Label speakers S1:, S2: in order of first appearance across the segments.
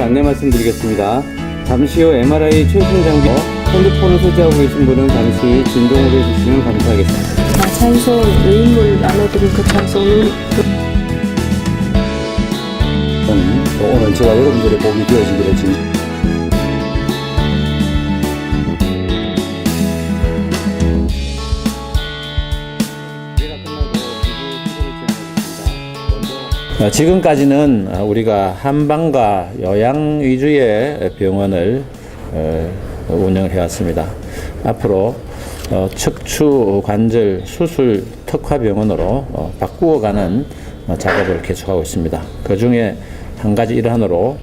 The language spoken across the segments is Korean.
S1: 안내 말씀드리겠습니다. 잠시 후 MRI 최신 장비 핸드폰을 소지하고 계신 분은 잠시 진동을 해주시면 감사하겠습니다.
S2: 자, 찬송 의인물 나눠드린
S3: 그또 오늘 제가 여러분들의 복이 되어지기를 진
S1: 어, 지금까지는 어, 우리가 한방과 요양 위주의 병원을 어, 운영을 해왔습니다. 앞으로 어, 척추 관절 수술 특화 병원으로 어, 바꾸어가는 어, 작업을 계속하고 있습니다. 그 중에 한 가지 일환으로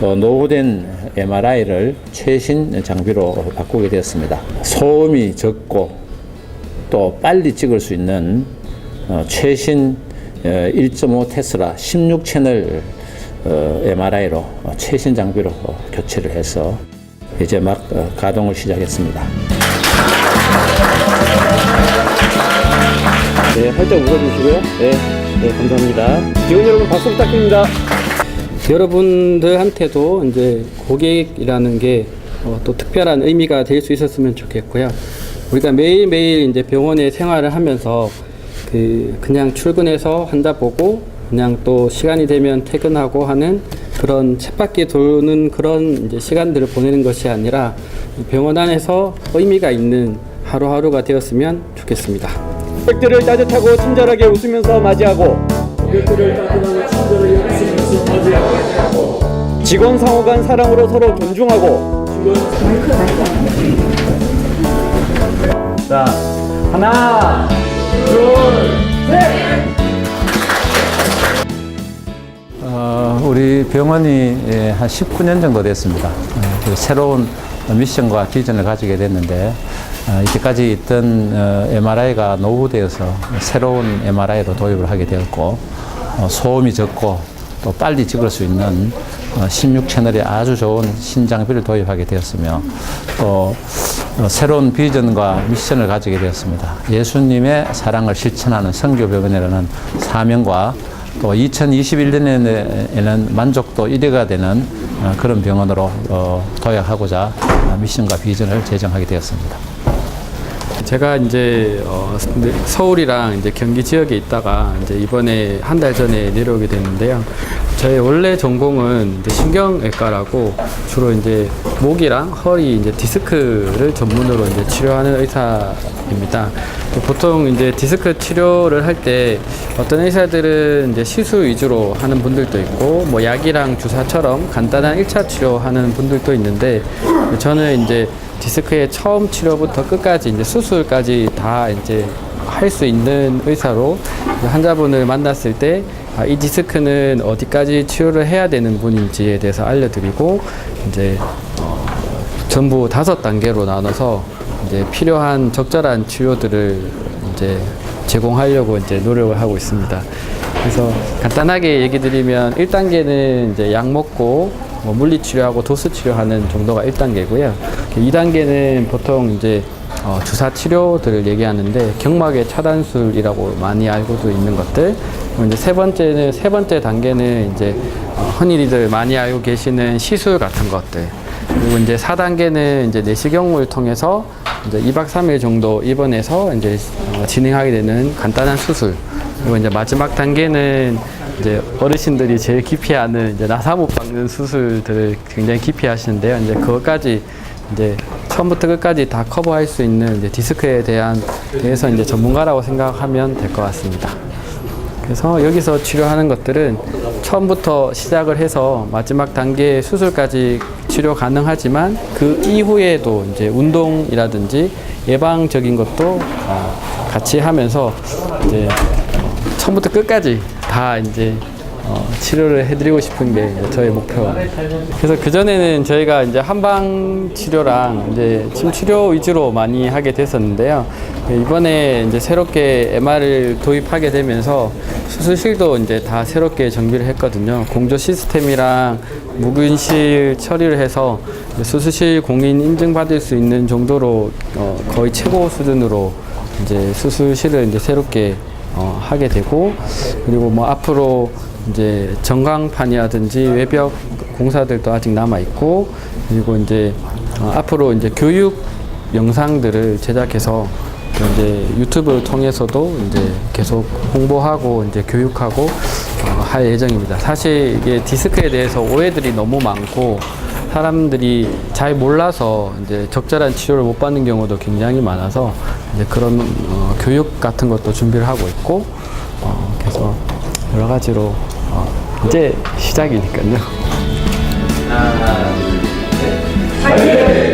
S1: 어, 노후된 MRI를 최신 장비로 바꾸게 되었습니다. 소음이 적고 또 빨리 찍을 수 있는 어, 최신 1.5 테슬라 16채널 MRI로 어, 최신 장비로 어, 교체를 해서 이제 막 어, 가동을 시작했습니다. 네, 활짝 웃어주시고요. 네, 네, 감사합니다. 직원 여러분 박수 부탁드립니다.
S4: 여러분들한테도 이제 고객이라는 게 어, 또 특별한 의미가 될 수 있었으면 좋겠고요. 우리가 매일매일 이제 병원에 생활을 하면서 그 그냥 출근해서 환자 보고 그냥 또 시간이 되면 퇴근하고 하는 그런 쳇바퀴 도는 그런 이제 시간들을 보내는 것이 아니라 이 병원 안에서 의미가 있는 하루하루가 되었으면 좋겠습니다.
S1: 고객들을 따뜻하고 친절하게 웃으면서 맞이하고 직원 상호 간 사랑으로 서로 존중하고 자 하나 어, 우리 병원이 예, 한 19년 정도 됐습니다. 어, 그 새로운 미션과 비전을 가지게 됐는데 어, 이때까지 있던 어, MRI가 노후되어서 새로운 MRI로 도입을 하게 되었고 어, 소음이 적고 또 빨리 찍을 수 있는 어, 16채널의 아주 좋은 신장비를 도입하게 되었으며 또 어, 새로운 비전과 미션을 가지게 되었습니다. 예수님의 사랑을 실천하는 성교병원이라는 사명과 또 2021년에는 만족도 1위가 되는 어, 그런 병원으로 어, 도약하고자 어, 미션과 비전을 제정하게 되었습니다.
S4: 제가 이제 어, 서울이랑 이제 경기 지역에 있다가 이제 이번에 한 달 전에 내려오게 됐는데요. 저의 원래 전공은 이제 신경외과라고 주로 이제 목이랑 허리 이제 디스크를 전문으로 이제 치료하는 의사입니다. 보통 이제 디스크 치료를 할 때 어떤 의사들은 이제 시술 위주로 하는 분들도 있고 뭐 약이랑 주사처럼 간단한 일차 치료하는 분들도 있는데 저는 이제 디스크의 처음 치료부터 끝까지 이제 수술 까지 다 이제 할 수 있는 의사로 환자분을 만났을 때 아, 이 디스크는 어디까지 치료를 해야 되는 분인지에 대해서 알려드리고 이제 어, 전부 다섯 단계로 나눠서 이제 필요한 적절한 치료들을 이제 제공하려고 이제 노력을 하고 있습니다. 그래서 간단하게 얘기 드리면 1단계는 이제 약 먹고 뭐 물리 치료하고 도수 치료하는 정도가 1단계고요. 2단계는 보통 이제 어, 주사 치료들을 얘기하는데 경막의 차단술이라고 많이 알고도 있는 것들. 그리고 이제 세 번째는 세 번째 단계는 이제 어, 흔히들 많이 알고 계시는 시술 같은 것들. 그리고 이제 4단계는 이제 내시경을 통해서 이제 2박 3일 정도 입원해서 이제 어, 진행하게 되는 간단한 수술. 그리고 이제 마지막 단계는 이제 어르신들이 제일 기피하는 이제 나사못 박는 수술들을 굉장히 기피하시는데요. 이제 그것까지 이제 처음부터 끝까지 다 커버할 수 있는 이제 디스크에 대한 대해서 이제 전문가라고 생각하면 될 것 같습니다. 그래서 여기서 치료하는 것들은 처음부터 시작을 해서 마지막 단계 수술까지 치료 가능하지만 그 이후에도 이제 운동이라든지 예방적인 것도 어, 같이 하면서 이제 처음부터 끝까지 다 이제 어, 치료를 해드리고 싶은 게 저의 목표입니다. 그래서 그 전에는 저희가 이제 한방 치료랑 이제 침 치료 위주로 많이 하게 됐었는데요. 이번에 이제 새롭게 MR을 도입하게 되면서 수술실도 이제 다 새롭게 정비를 했거든요. 공조 시스템이랑 무균실 처리를 해서 수술실 공인 인증받을 수 있는 정도로 어, 거의 최고 수준으로 이제 수술실을 이제 새롭게 어, 하게 되고 그리고 뭐 앞으로 이제 전광판이라든지 외벽 공사들도 아직 남아 있고 그리고 이제 어, 앞으로 이제 교육 영상들을 제작해서 이제 유튜브를 통해서도 이제 계속 홍보하고 이제 교육하고 어, 할 예정입니다. 사실 이게 디스크에 대해서 오해들이 너무 많고 사람들이 잘 몰라서 이제 적절한 치료를 못 받는 경우도 굉장히 많아서 이제 그런 어, 교육 같은 것도 준비를 하고 있고 어, 그래서 여러 가지로 어, 이제 시작이니까요.
S1: 하나, 둘, 셋.